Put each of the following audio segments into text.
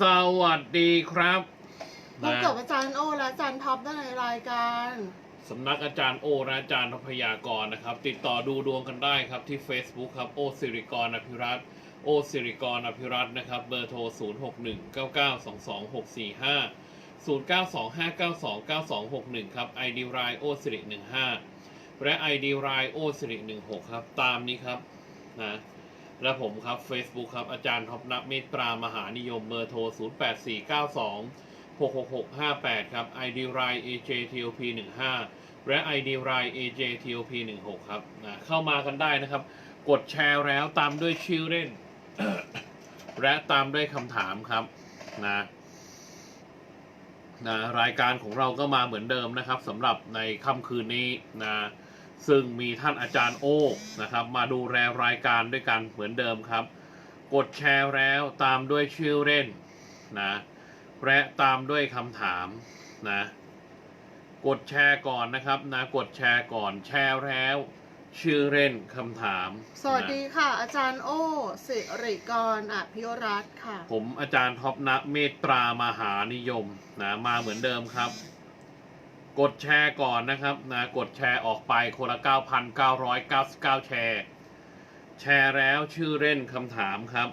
สวัสดีครับพบกับอาจารย์โอและอาจารย์ท็อปได้ในรายการสำนักอาจารย์โอและอาจารย์ทพยากรนะครับ ติดต่อดูดวงกันได้ครับที่ Facebook ครับโอสิริกรอภิรัตน์โอสิริกรอภิรัตน์นะครับ เบอร์โทร 0 6 1 9 9 2 2 6 4 5 0 9 2 5 9 2 9 2 6 1 ครับ ID รายโอสิริ15และ ID รายโอสิริ16 ครับ ตามนี้ครับนะ และผมครับ Facebook ครับ อาจารย์ท็อปนักเมตตรามหานิยมเบอร์โทร 0 8 4 9 2 66658 ครับ ID RI AJTOP 15และ ID RI AJTOP 16ครับนะเข้ามากันได้นะครับ กดแชร์แล้วตามด้วยชื่อเล่น และตามด้วยคำถามครับนะนะรายการของเราก็มาเหมือนเดิมนะครับสำหรับในค่ำคืนนี้นะ ซึ่งมีท่านอาจารย์โอ้นะครับมาดูแลรายการด้วยกันเหมือนเดิมครับ กดแชร์แล้วตามด้วยชื่อเล่นนะและตามด้วยคำถามนะกดแชร์ก่อนนะครับนะกดแชร์ก่อนแชร์แล้วชื่อเล่นคำถาม สวัสดีนะค่ะ อาจารย์โอสิริกรอภิรัตน์ค่ะ ผมอาจารย์ท็อปนะเมตตรามหานิยมนะมาเหมือนเดิมครับ กดแชร์ก่อนนะครับนะกดแชร์ออกไปคนละ 9,999 แชร์ แชร์แล้วชื่อเล่นคำถามครับ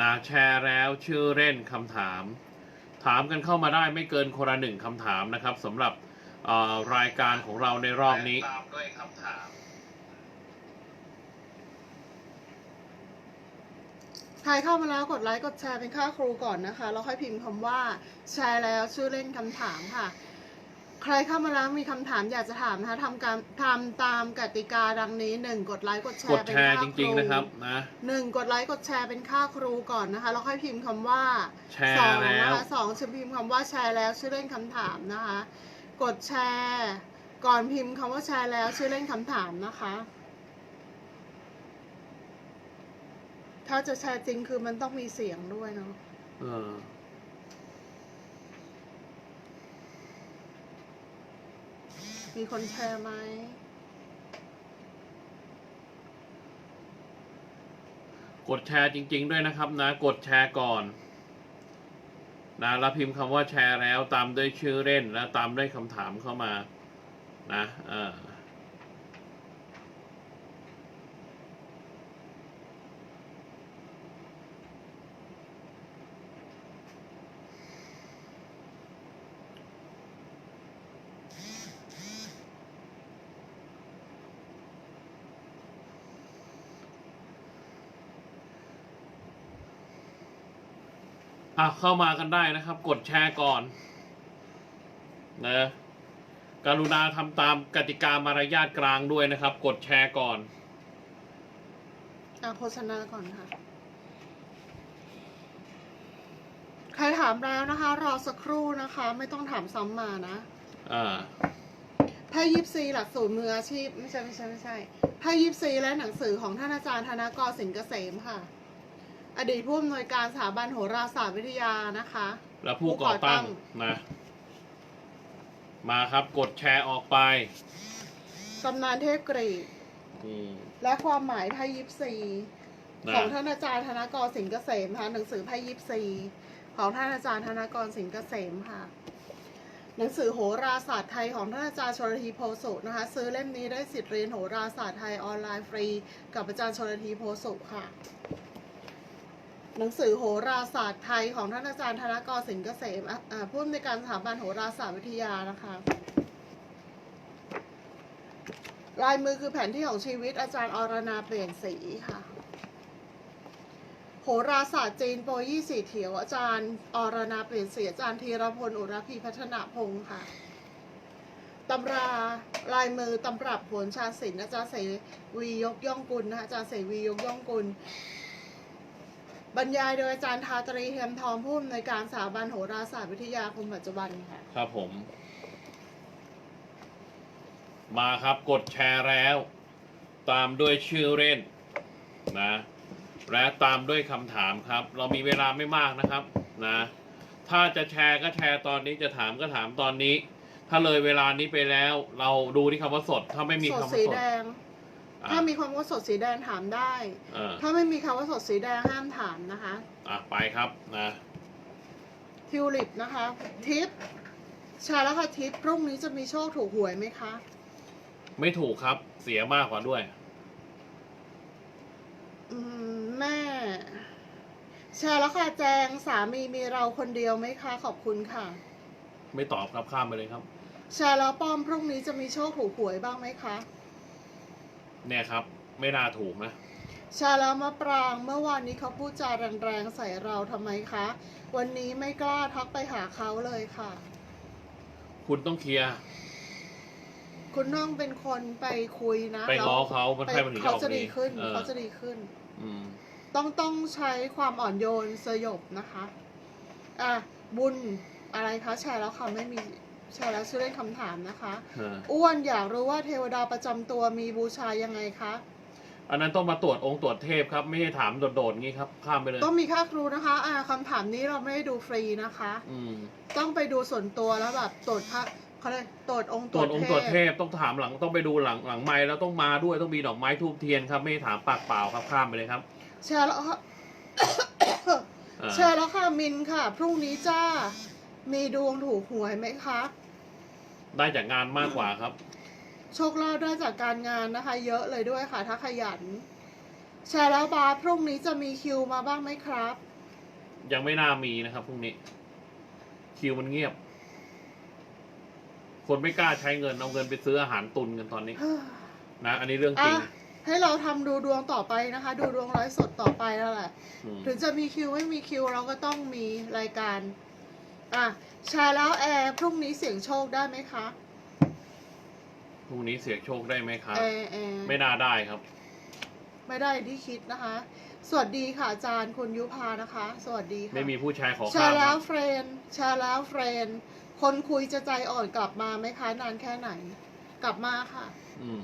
นะแชร์แล้วชื่อเล่นคำถาม ถามกันเข้ามาได้ไม่เกินคนละหนึ่งคำถามนะครับสำหรับเอ่อรายการของเราในรอบนี้ตามด้วยคำถามใครเข้ามาแล้วกดไลค์กดแชร์เป็นค่าครูก่อนนะคะ แล้วค่อยพิมพ์คำว่า แชร์แล้วชื่อเล่นคำถามค่ะ ใครเข้ามาแล้วมีคำถามอยากจะถามนะคะทำการทำตามกติกาดังนี้หนึ่งกดไลค์กดแชกดร์เป็นแชร์ค่าจคริงรูๆนะครับนะหนึ่งกดไลค์กดแชร์เป็นค่าครูก่อนนะคะแล้วค่อยพิมพ์คำว่าแชร์สองแล้วนะคะสองจะพิมพ์คำว่าแชร์แล้วชื่อเล่นคำถามนะคะ กดแชร์ก่อนพิมพ์คำว่าแชร์แล้วชื่อเล่นคำถามนะคะ ถ้าจะแชร์จริงคือมันต้องมีเสียงด้วยเนาะ เออ มีคนแชร์ไหมกดแชร์จริง ๆ ด้วยนะครับนะ กดแชร์ก่อนนะแล้วพิมพ์คำว่าแชร์แล้วตามด้วยชื่อเล่น แล้วตามด้วยคำถามเข้ามา นะเออ อะเข้ามากันได้นะครับ กดแชร์ก่อนนะกรุณาทำตามกติกามารยาทกลางด้วยนะครับ กดแชร์ก่อนอะโฆษณาก่อนค่ะ ใครถามแล้วนะคะ รอสักครู่นะคะ ไม่ต้องถามซ้ำมานะอ่าไพ่ยิปซีหลักสูตรมืออาชีพ ไม่ใช่ไม่ใช่ไม่ใช่ไพ่ยิปซีและหนังสือของท่านอาจารย์ธนกรสินเกษมค่ะ อดีตผู้อำนวยการสถาบันโหราศาสตร์วิทยานะคะ แล้วผู้ก่อตั้งนะมาครับกดแชร์ออกไปตำนานเทพกรีกอืมและความหมายไพ่ยิปซีนะ ของท่านอาจารย์ธนกรสินเกษมนะคะหนังสือไพ่ยิปซีของท่านอาจารย์ธนกรสินเกษมค่ะ หนังสือโหราศาสตร์ไทยของท่านอาจารย์ชลธีโพสุนะคะ ซื้อเล่มนี้ได้สิทธิ์เรียนโหราศาสตร์ไทยออนไลน์ฟรี กับอาจารย์ชลธีโพสุค่ะ หนังสือโหราศาสตร์ไทยของท่านอาจารย์ธนกรสินเกษมผู้อำนวยการสถาบันโหราศาสตร์วิทยานะคะ ลายมือคือแผนที่ของชีวิตอาจารย์อรนาเปลี่ยนสีค่ะ โหราศาสตร์จีนโปรยี่สีเถียวอาจารย์อรนาเปลี่ยนสีอาจารย์ธีรพลอุรพีพัฒนาพงศ์ค่ะตำราลายมือตำรับโหนชาศิลป์อาจารย์เสวียกย่องกุลนะคะอาจารย์เสวียกย่องกุล บรรยายโดยอาจารย์ทาตรีเทียมทองผู้อำนวยการสถาบันโหราศาสตร์วิทยาคนปัจจุบันค่ะ ครับผม มาครับกดแชร์แล้ว ตามด้วยชื่อเล่นนะ และตามด้วยคำถามครับ เรามีเวลาไม่มากนะครับนะ ถ้าจะแชร์ก็แชร์ตอนนี้จะถามก็ถามตอนนี้ ถ้าเลยเวลานี้ไปแล้ว เราดูที่คำว่าสด ถ้าไม่มีสดคำว่าสีสด แดงอะ ถ้ามีคำว่าสดสีแดงถามได้เออถ้าไม่มีคำว่าสดสีแดงห้ามถามนะคะ อะไปครับนะทิวลิปนะคะ ทิปชาแล้วค่ะทิปพรุ่งนี้จะมีโชคถูกหวยไหมคะ ไม่ถูกครับเสียมากกว่าด้วย อืมแม่ชาแล้วค่ะแจงสามีมีเราคนเดียวไหมคะ ขอบคุณค่ะ ไม่ตอบครับข้ามไปเลยครับ ชาแล้วป้อมพรุ่งนี้จะมีโชคถูกหวยบ้างไหมคะ เนี่ยครับ ไม่น่าถูกนะ ชาแล้วมะปรางเมื่อวานนี้เขาพูดจาแรงๆใส่เราทำไมคะ วันนี้ไม่กล้าทักไปหาเขาเลยค่ะ คุณต้องเคลียร์คุณน้องเป็นคนไปคุยนะไปแล้วง้อเขามันไปใช่มันถึงจะเขาออกจะดีดีขึ้นเออเขาจะดีขึ้น อืม ต้องต้องใช้ความอ่อนโยนสยบนะคะ อะ บุญอะไรคะแชร์แล้วค่ะไม่มี แชร์แล้วชื่อเล่นคำถามนะคะเอออ้วนอยากรู้ว่าเทวดาประจำตัวมีบูชายังไงคะ อันนั้นต้องมาตรวจองค์ตรวจเทพครับ ไม่ใช่ถามโดดๆงี้ครับ ข้ามไปเลย ต้องมีค่าครูนะคะ อ่าคำถามนี้เราไม่ได้ดูฟรีนะคะ อืมต้องไปดูส่วนตัวแล้วแบบตรวจพระเขาเลยกตรวจองค์ตรวจองค์ตรวจเทพพต้องถามหลังต้องไปดูหลังหลังไม้แล้วต้องมาด้วยต้องมีดอกไม้ทูบเทียนครับ ไม่ใช่ถามปากเปล่าครับข้ามไปเลยครับแชร์แล้วค่ะเออแชร์แล้วค่ะมินค่ะ พรุ่งนี้จ้า มีดวงถูกหวยไหมคะ ได้จากงานมากกว่าครับ โชคลาภได้จากการงานนะคะ เยอะเลยด้วยค่ะ ถ้าขยัน แชร์แล้วบาสพรุ่งนี้จะมีคิวมาบ้างไหมครับ ยังไม่น่ามีนะครับพรุ่งนี้ คิวมันเงียบ คนไม่กล้าใช้เงินเอาเงินไปซื้ออาหารตุนกันตอนนี้ นะ อันนี้เรื่องจริอะงให้เราทำดูดวงต่อไปนะคะ ดูดวงไลฟ์สดต่อไปแล้วแหละ อืม ถึงจะมีคิวไม่มีคิวเราก็ต้องมีรายการ อะแชร์แล้วแอร์พรุ่งนี้เสี่ยงโชคได้ไหมคะพรุ่งนี้เสียงโชคได้ไหมครับ แอร์แอร์ไม่น่าได้ครับ ไม่ได้อย่างที่คิดนะคะ สวัสดีค่ะอาจารย์คุณยุพานะคะ สวัสดีค่ะ ไม่มีผู้ชายขอแชข้ามร์คแล้รัวบเฟรนด์แชร์แล้วเฟรนด์คนคุยจะใจอ่อนกลับมาไหมคะนานแค่ไหน กลับมาค่ะ อืม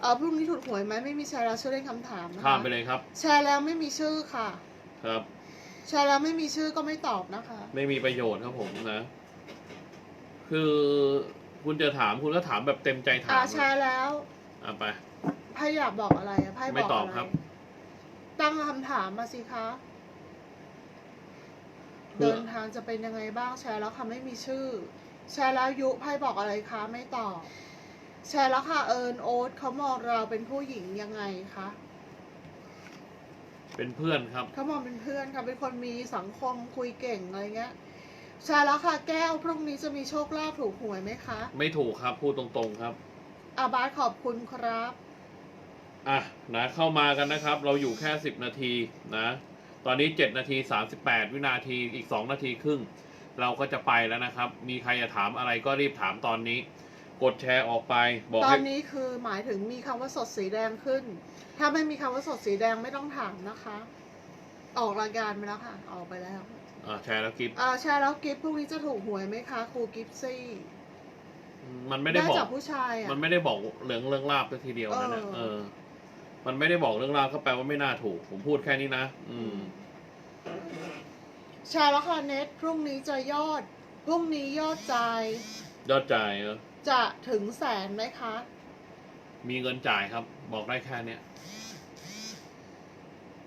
เออพรุ่งนี้ถูกหวยไหมไม่มีแชร์แล้วช่วยเล่นคำถามนะคะข้ามไปเลยครับ แชร์แล้วไม่มีชื่อค่ะ ครับ แชร์แล้วไม่มีชื่อก็ไม่ตอบนะคะ ไม่มีประโยชน์ครับผมนะ คือคุณจะถามคุณก็ถามแบบเต็มใจถาอ่ามแชร์แล้วอะไป ไพ่อยากบอกอะไรอะไพ่บอกไม่ตอบอะไรครับ ตั้งคำถามมาสิคะคือเดินทางจะเป็นยังไงบ้างแชร์แล้วค่ะไม่มีชื่อ แชร์แล้วยุไพ่บอกอะไรคะ ไม่ตอบ แชร์แล้วค่ะเอิญโอ๊ตเขามองเราเป็นผู้หญิงยังไงคะ เป็นเพื่อนครับ เขามองเป็นเพื่อนค่ะ เป็นคนมีสังคมคุยเก่งอะไรเงี้ยแชร์แล้วค่ะแก้วพรุ่งนี้จะมีโชคลาภถูกหวยไหมคะไม่ถูกครับพูดตรงๆครับ อาบาสขอบคุณครับ อะนะเข้ามากันนะครับ เราอยู่แค่สิบนาทีนะ ตอนนี้เจ็ดนาทีสามสิบแปดวินาทีอีกสองนาทีครึ่ง เราก็จะไปแล้วนะครับ มีใครจะถามอะไรก็รีบถามตอนนี้ กดแชร์ออกไปบอกตอให้นนี้คือหมายถึงมีคำว่าสดสีแดงขึ้น ถ้าไม่มีคำว่าสดสีแดงไม่ต้องถามนะคะ ออกรายการไปแล้วค่ะ ออกไปแล้วอะแชร์แล้วกิฟอ่าแชร์แล้วกิฟต์พรุ่งนี้จะถูกหวยไหมคะครูกิฟซี่มันไม่ได้บอก จากผู้ชายอะ มันไม่ได้บอกเรื่องเรื่องลาบสักทีเดียวนั่นนะเออ เออ มันไม่ได้บอกเรื่องลาบก็แปลว่าไม่น่าถูก ผมพูดแค่นี้นะ อืม แชร์แล้วค่ะเน็ตพรุ่งนี้จะยอด พรุ่งนี้ยอดจ่ายยอดจ่ายเออ จะถึงแสนไหมคะ มีเงินจ่ายครับ บอกได้แค่เนี้ย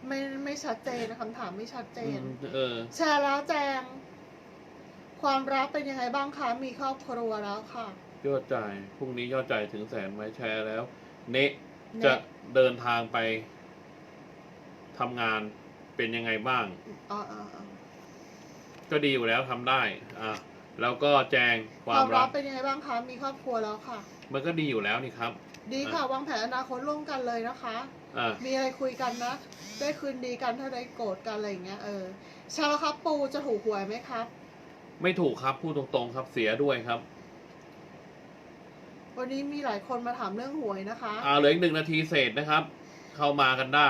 ไม่ไม่ชัดเจนนะคำถามไม่ชัดเจนอืมเออ แชร์แล้วแจง ความรักเป็นยังไงบ้างคะ มีครอบครัวแล้วค่ะ ยอดจ่ายพรุ่งนี้ยอดจ่ายถึงแสนไหมแชร์แล้ว เนะเนะ จะเดินทางไปทำงานเป็นยังไงบ้าง อ๋ออ๋ออ๋อก็ดีอยู่แล้วทำได้ อะ แล้วก็แจงคความวามรัรักกเป็นยังไงบ้างคะ มีครอบครัวแล้วค่ะ มันก็ดีอยู่แล้วนี่ครับ ดีค่ะ วางแผนอนาคตร่วมกันเลยนะคะ อะมีอะไรคุยกันนะ ได้คืนดีกันถ้าได้โกรธกันอะไรอย่างเงี้ยเออใชาแล้วครับปูจะถูกหวยไหมครับ ไม่ถูกครับพูดตรงๆครับเสียด้วยครับวันนี้มีหลายคนมาถามเรื่องหวยนะคะ อ่าเหลืออีกหนึ่งนาทีเศษนะครับ เข้ามากันได้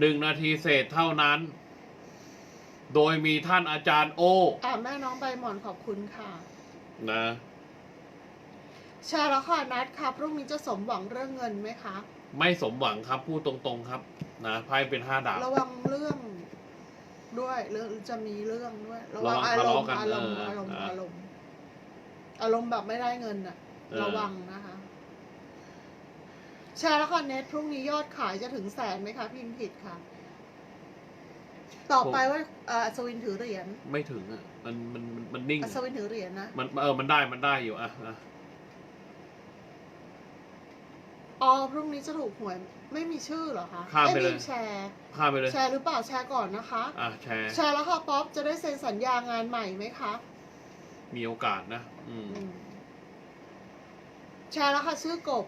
หนึ่งนาทีเศษเท่านั้น โดยมีท่านอาจารย์โออ่าแม่น้องใบหมอนขอบคุณค่ะนะแชร์แล้วค่ะนัดค่ะพรุ่งนี้จะสมหวังเรื่องเงินไหมคะ ไม่สมหวังครับพูดตรงๆครับ นะไพ่เป็นห้าดาบระวังเรื่องด้วยเรื่องจะมีเรื่องด้วยระวังระวังอารทะมเลาะณ์กันอารมณ์เอออารมณ์อะอารมณ์อารมณ์แบบไม่ได้เงินอะเออระวังนะคะแชร์แล้วค่ะเน็ตพรุ่งนี้ยอดขายจะถึงแสนไหมคะพิมพ์ผิดค่ะ ต่อไปว่าเอ่ออัศวินถือเหรียญไม่ถึงอะ มันมันมันมันนิ่งอัศวินถือเหรียญนะมันเออมันได้มันได้อยู่อะอะอ๋อพรุ่งนี้จะถูกหวยไม่มีชื่อเหรอคะข้ามไปเลยอ้แชร์ข้ามไปเลย แชร์หรือเปล่าแชร์ก่อนนะคะ อะแชร์ แชร์แล้วค่ะป๊อปจะได้เซ็นสัญญางานใหม่ไหมคะมีโอกาสนะ อืม อืมแชร์แล้วค่ะชื่อกบ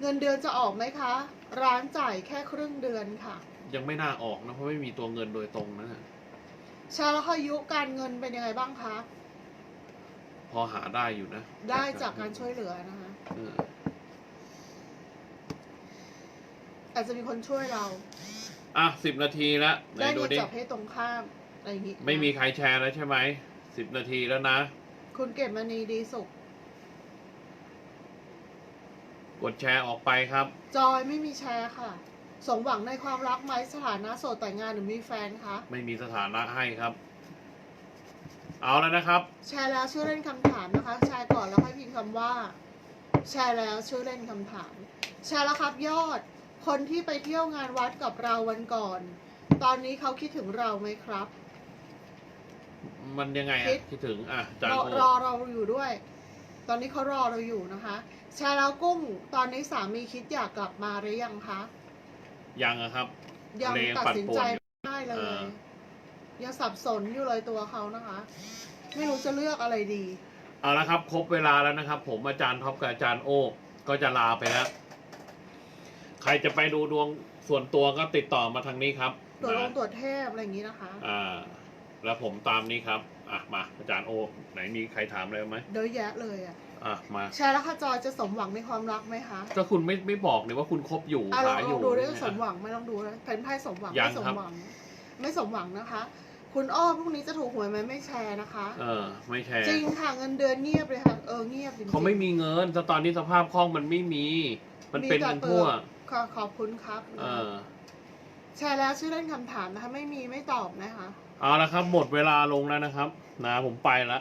เงินเดือนจะออกไหมคะ ร้านจ่ายแค่ครึ่งเดือนค่ะ ยังไม่น่าออกนะเพราะไม่มีตัวเงินโดยตรงนะแชร์แล้วค่ะยุคการเงินเป็นยังไงบ้างคะ พอหาได้อยู่นะ ได้จากการช่วยเหลือนะคะเอออาจจะมีคนช่วยเรา อะสิบนาทีแล้วไหนได้ดูเงินดิจากเพศตรงข้ามอะไรอย่างงี้นะไม่มีใครแชร์แล้วใช่ไหมสิบนาทีแล้วนะ คุณเก็บมณีดีสุข กดแชร์ออกไปครับ จอยไม่มีแชร์ค่ะ สมหวังในความรักไหมสถานะโสดแต่งงานหรือมีแฟนคะ ไม่มีสถานะให้ครับ เอาแล้วนะครับ แชร์แล้วชื่อเล่นคำถามนะคะ แชร์ก่อนแล้วให้พิมพ์คำว่า แชร์แล้วชื่อเล่นคำถาม แชร์แล้วครับยอด คนที่ไปเที่ยวงานวัดกับเราวันก่อน ตอนนี้เขาคิดถึงเราไหมครับ มันยังไงคิอะดคิดถึงอะจานรอโอรอเราอยู่ด้วย ตอนนี้เขารอเราอยู่นะคะ แชร์แล้วกุ้ง ตอนนี้สามีคิดอยากกลับมาหรือยังคะ ยังอะครับยังเลตัดปั่นสินป่วใจนอยู่ไม่ได้เลเอย อ ยังสับสนอยู่เลยตัวเขานะคะ ไม่รู้จะเลือกอะไรดี เอาละครับ ครบเวลาแล้วนะครับ ผมอาจารย์ท็อปกับอาจารย์โอก็จะลาไปแล้วใครจะไปดูดวงส่วนตัวก็ติดต่อมาทางนี้ครับตรวจลงนะตรวจเทพอะไรอย่างนี้นะคะ อ่า แล้วผมตามนี้ครับ อะมาอาจารย์โอไหนมีใครถามอะไรไหม เยอะแยะเลยอะ อะมา แชร์แล้วค่ะจอยจะสมหวังในความรักไหมคะก็คุณไม่ไม่บอกเลยว่าคุณคบอยู่อะลองหาอลยู่องดูด้วยเนี่ยสมหวังไม่ต้องดูนะเป็นไพ่สมหวังยังไม่สมครับหวัง ไม่สมหวังนะคะ คุณอ้อพรุ่งนี้จะถูกหวยไหมไม่แชร์นะคะ เออ ไม่แชร์จริงค่ะเงินเดือนเงียบเลยค่ะเออเงียบจริงๆเขาไม่มีเงินแต่ตอนนี้สภาพคล่องมันไม่มี มันเป็นแต่กันทั่ว ขอขอบคุณครับเออ แชร์แล้วชื่อเล่นคำถามนะคะ ไม่มีไม่ตอบนะคะ เอาละครับ หมดเวลาลงแล้วนะครับ นะผมไปละ